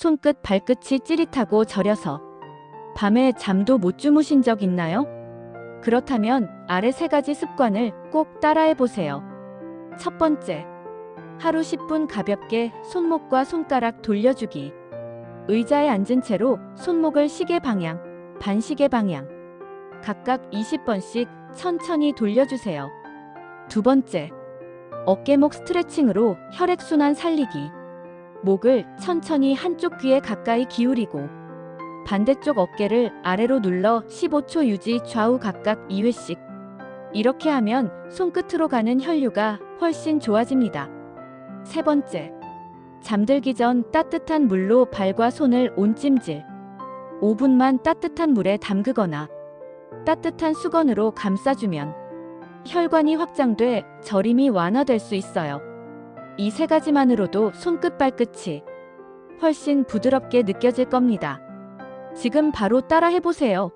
손끝 발끝이 찌릿하고 저려서 밤에 잠도 못 주무신 적 있나요? 그렇다면 아래 세 가지 습관을 꼭 따라해 보세요. 첫 번째, 하루 10분 가볍게 손목과 손가락 돌려주기. 의자에 앉은 채로 손목을 시계 방향, 반시계 방향, 각각 20번씩 천천히 돌려주세요. 두 번째, 어깨목 스트레칭으로 혈액순환 살리기. 목을 천천히 한쪽 귀에 가까이 기울이고 반대쪽 어깨를 아래로 눌러 15초 유지 좌우 각각 2회씩. 이렇게 하면 손끝으로 가는 혈류가 훨씬 좋아집니다. 세 번째, 잠들기 전 따뜻한 물로 발과 손을 온찜질. 5분만 따뜻한 물에 담그거나 따뜻한 수건으로 감싸주면 혈관이 확장돼 저림이 완화될 수 있어요. 이 세 가지만으로도 손끝 발끝이 훨씬 부드럽게 느껴질 겁니다. 지금 바로 따라 해보세요.